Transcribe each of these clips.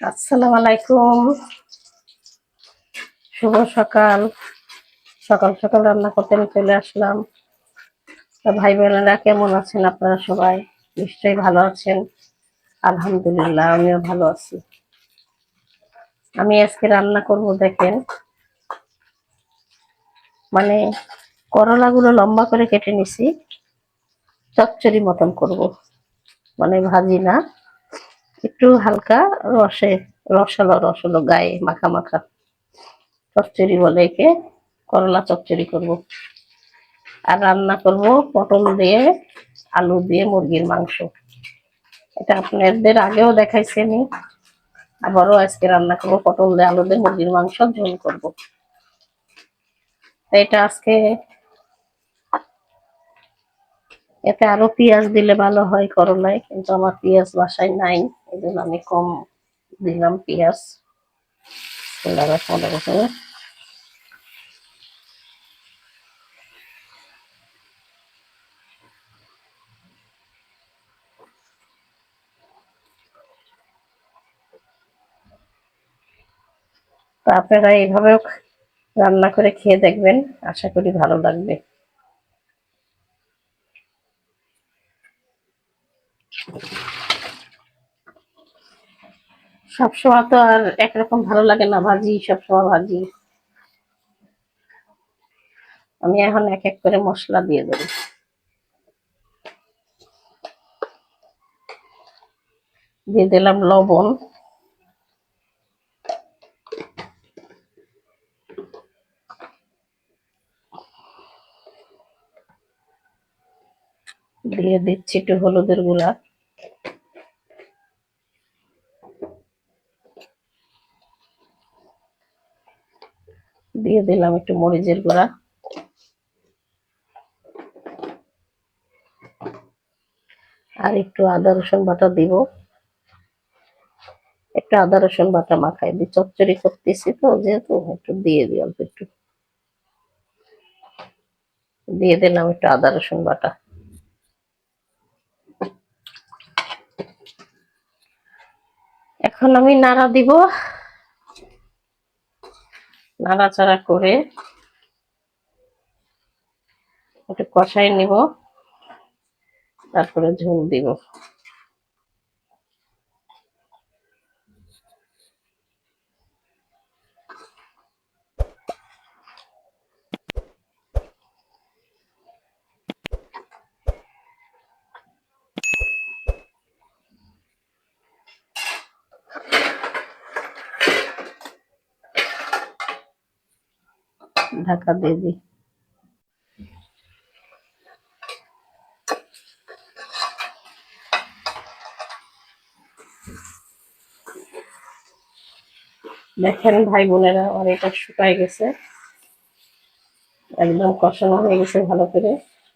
আসসালামু আলাইকুম শুভ সকাল। সকাল সকাল রান্না করতে আমি চলে আসলাম। ভাই বোনেরা কেমন আছেন আপনারা সবাই? নিশ্চয়ই ভালো আছেন। আলহামদুলিল্লাহ, আমিও ভালো আছি। আমি আজকে রান্না করব দেখেন। মানে করলাগুলো লম্বা করে কেটে নিছি। চচ্চড়ি মতন করব। মানে ভাজি না। একটু হালকা রসে, রসালো রসালো গায়ে মাখা মাখা চচ্চড়ি বলে একে, করলা চচ্চড়ি করব। আর রান্না করব পটল দিয়ে, আলু দিয়ে মুরগির মাংস। এটা আপনাদের আগেও দেখাইছি আমি। আবারও আজকে রান্না করব পটল দিয়ে, আলু দিয়ে মুরগির মাংস, ঝোল করব। এটা আজকে এতে আরও পেঁয়াজ দিলে ভালো হয় করলায়, কিন্তু আমার পেঁয়াজ বাসায় নাই এই জন্য আমি কম দিলাম পেঁয়াজ। তো আপনারা এইভাবেও রান্না করে খেয়ে দেখবেন, আশা করি ভালো লাগবে। সবসময় তো আর একরকম ভালো লাগে না, ভাজি সবসময় ভাজি। আমি এখন এক এক করে মশলা দিয়ে দেব। দিয়ে দিলাম লবণ। দিয়ে দিচ্ছি একটু হলুদের গুঁড়া। দিয়ে দিলাম একটু মরিচের গুঁড়া। আর একটু আদা, রসুন বাটা দিব। একটু আদা, রসুন বাটা মাখাই দিই চচ্চড়ি করতেছি তো, যেহেতু একটু দিয়ে দিই অল্প একটু। দিয়ে দিলাম একটু আদা, রসুন বাটা। এখন আমি নাড়া দিব। নাড়াচাড়া করে একটু কষাই নিব। তারপরে ঝোল দিব। ঢাকা দিয়ে দেখেন ভাই বোনেরা এটা শুকাই গেছে। একদম কষানো হয়ে গেছে ভালো করে।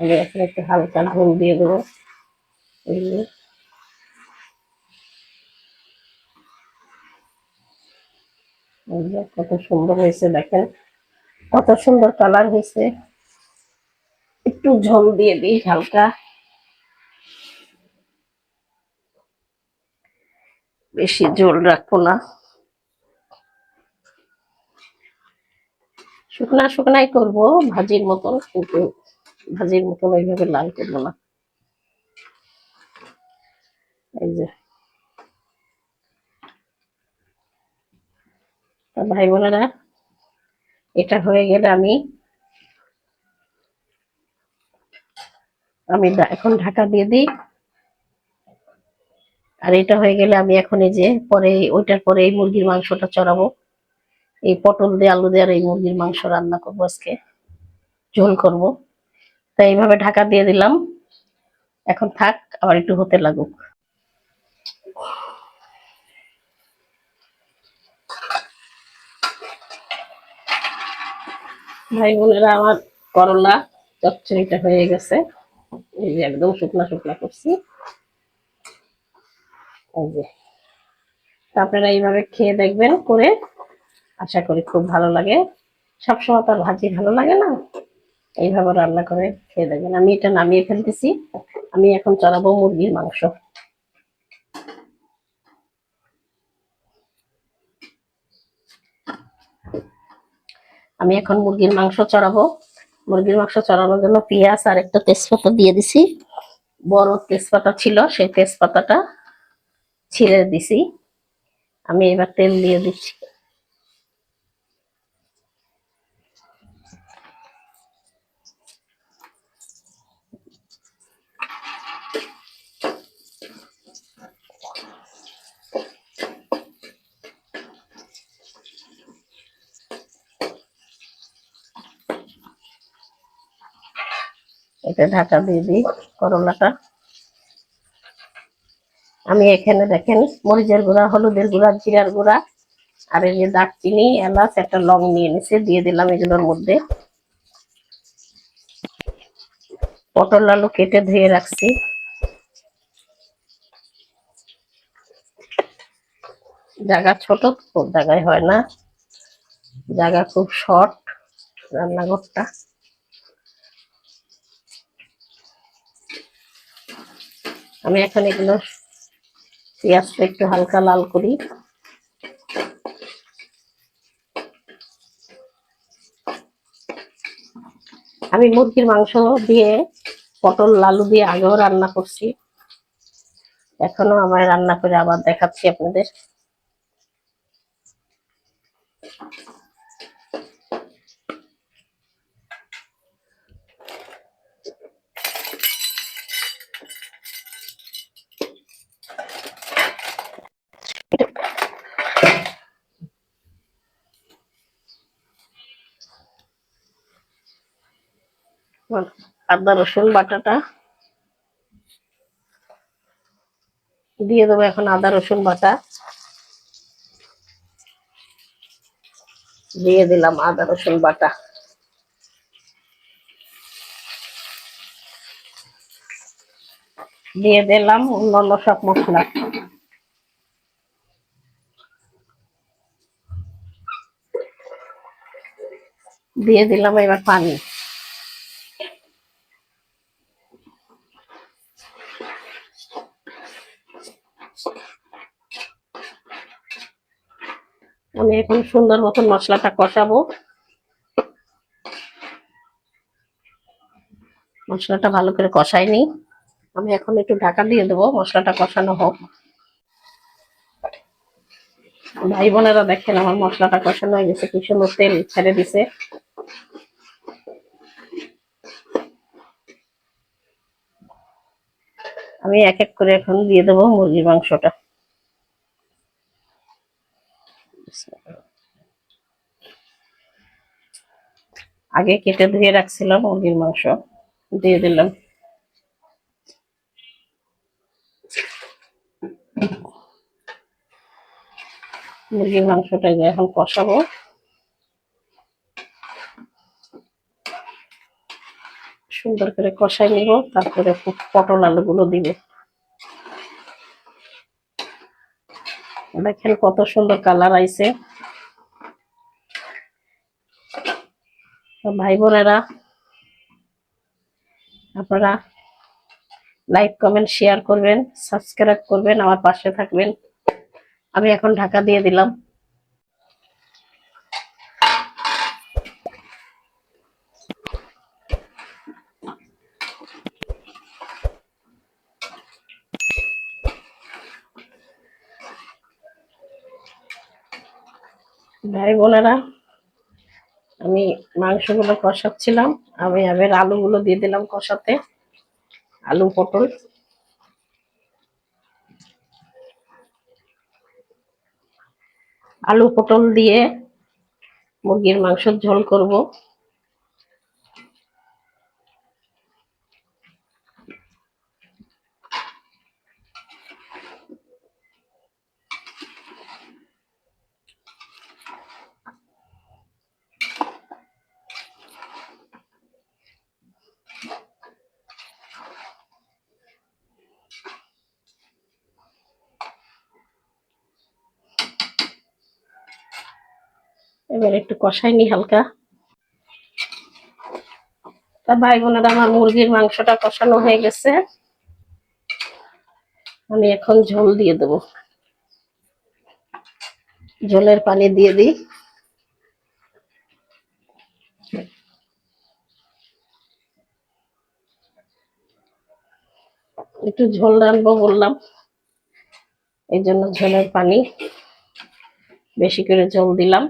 আমি এখন একটু হালকা ঝোল দিয়ে দেবো। কত সুন্দর হয়েছে, দেখেন। কত সুন্দর কালার হয়েছে। একটু ঝোল দিয়ে দিই হালকা। বেশি ঝোল রাখব না। শুকনা শুকনাই করব, ভাজির মতন, কিন্তু ভাজির মতন ওইভাবে লাল করব না। এই যে। ভাই বোনেরা এটা হয়ে গেলে আমি আমি এখন ঢাকা দিয়ে দিই। আর এটা হয়ে গেলে আমি এখন এই যে পরে, ওইটার পরে এই মুরগির মাংসটা চড়াবো। এই পটল দিয়ে, আলু দিয়ে আর এই মুরগির মাংস রান্না করব আজকে। ঝোল করব। তাই এইভাবে ঢাকা দিয়ে দিলাম। এখন থাক, আবার একটু হতে লাগুক। ভাই বোনেরা, আমার করলা চচ্চড়িটা হয়ে গেছে। এই যে একদম শুকনা শুকনা করছি। এই যে। আপনারা এইভাবে খেয়ে দেখবেন করে। আশা করি খুব ভালো লাগে। সবসময় তো আর ভাজি ভালো লাগে না। এইভাবে রান্না করে খেয়ে দেখবেন। আমি এটা নামিয়ে ফেলতেছি। আমি এখন চড়াবো মুরগির মাংস। আমি এখন মুরগির মাংস চড়াবো। মুরগির মাংস চড়ানোর জন্য পেঁয়াজ আর একটা তেজপাতা দিয়ে দিছি। বড় তেজপাতা ছিল, সেই তেজপাতাটা ছিঁড়ে দিছি। আমি এবার তেল দিয়ে দিচ্ছি। এটা ঢাকা দিয়ে দিই করলাটা। আমি এখানে দেখেন, মরিচের গুঁড়া, হলুদের গুঁড়া, জিরার গুঁড়া, আর এই যে দারচিনি, এলাচ, একটা লং নিয়ে নিছে, দিয়ে দিলাম এগুলোর মধ্যে। পটল আলু কেটে ধুয়ে রাখছি। জায়গা ছোট, জায়গায় হয় না। জায়গা খুব শর্ট রান্নাঘরটা। আমি এখন এগুলো পেঁয়াজটা একটু হালকা লাল করি। আমি মুরগির মাংস দিয়ে পটল, লালু দিয়ে আগেও রান্না করছি। এখনও আমার রান্না করে আবার দেখাচ্ছি আপনাদের। আদা, রসুন, বাটাটা দিয়ে দেবো এখন আদা, রসুন, বাটা। দিয়ে দিলাম আদা, রসুন, বাটা। দিয়ে দিলাম অন্যান্য সব মশলা। দিয়ে দিলাম এবার পানি। আমি এখন সুন্দর মতন মশলাটা কষাবো। মশলাটা ভালো করে কষাইনি আমি এখন একটু ঢাকা দিয়ে দেবো, মশলাটা কষানো হোক। ভাই বোনেরা দেখেন আমার মশলাটা কষানো হয়ে গেছে, কি সুন্দর তেল ছেড়ে দিছে। আমি এক এক করে এখন দিয়ে দেবো মুরগির মাংসটা। আগে কেটে ধুয়ে রাখছিলাম মুরগির মাংস, দিয়ে দিলাম। মুরগির মাংসটা এখন কষাবো। সুন্দর করে কষাই নিব, তারপরে পটল আলু গুলো দিব। দেখেন কত সুন্দর কালার আইছে। ভাই বোনেরা, আপনারা লাইক কমেন্ট শেয়ার করবেন সাবস্ক্রাইব করবেন, আমার পাশে থাকবেন। আমি এখন ঢাকা দিয়ে দিলাম। ভাই বোনেরা আমি মাংসগুলো কষাচ্ছিলাম। আমি আবার আলুগুলো দিয়ে দিলাম কষাতে। আলু, পটল। আলু, পটল দিয়ে মুরগির মাংসের ঝোল করব। এবার একটু কষাই নি হালকা। তা ভাই বোনেরা আমার মুরগির মাংসটা কষানো হয়ে গেছে। আমি এখন ঝোল দিয়ে দেব। ঝোলের পানি দিয়ে দিই। একটু ঝোল রাখব বললাম। এই জন্য ঝোলের পানি বেশি করে ঝোল দিলাম।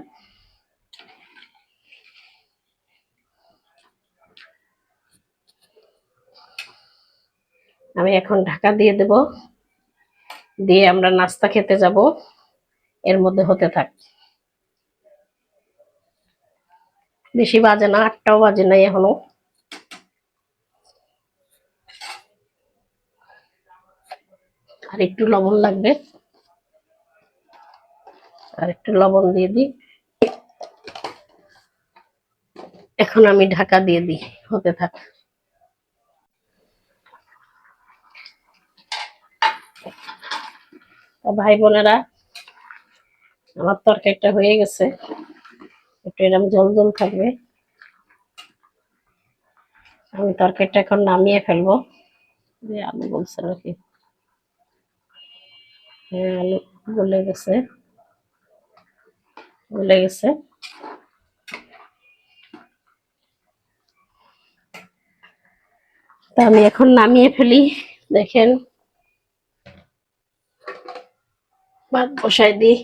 আমি এখন ঢাকা দিয়ে দেব। দিয়ে আমরা নাস্তা খেতে যাব। এর মধ্যে হতে থাক। বেশি বাজে না, আটটাও বাজে নাই এখনও। আর একটু লবণ লাগবে। আর একটু লবণ দিয়ে দিই। এখন আমি ঢাকা দিয়ে দিই। হতে থাক তা ভাই বোনেরা আমার তরকারিটা হয়ে গেছে। একটু জল জল থাকবে। আমি তরকারিটা এখন নামিয়ে ফেলব। যে আলু বলছে নাকি? হ্যাঁ আলু গলে গেছে। গলে গেছে। তা আমি এখন নামিয়ে ফেলি। দেখেন ভাত বসাই দিই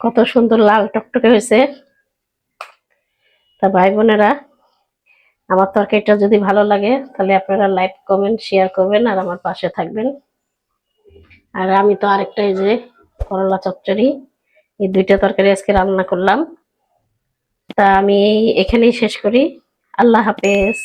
কত সুন্দর লাল টকটকে হয়েছে। তা ভাই বোনেরা, আমার তরকারিটা যদি ভালো লাগে, তাহলে আপনারা লাইক, কমেন্ট, শেয়ার করবেন আর আমার পাশে থাকবেন। আর আমি তো আরেকটা এই যে করলা চচ্চড়ি, এই দুইটা তরকারি আজকে রান্না করলাম। তা আমি এখানেই শেষ করি। আল্লাহ হাফেজ।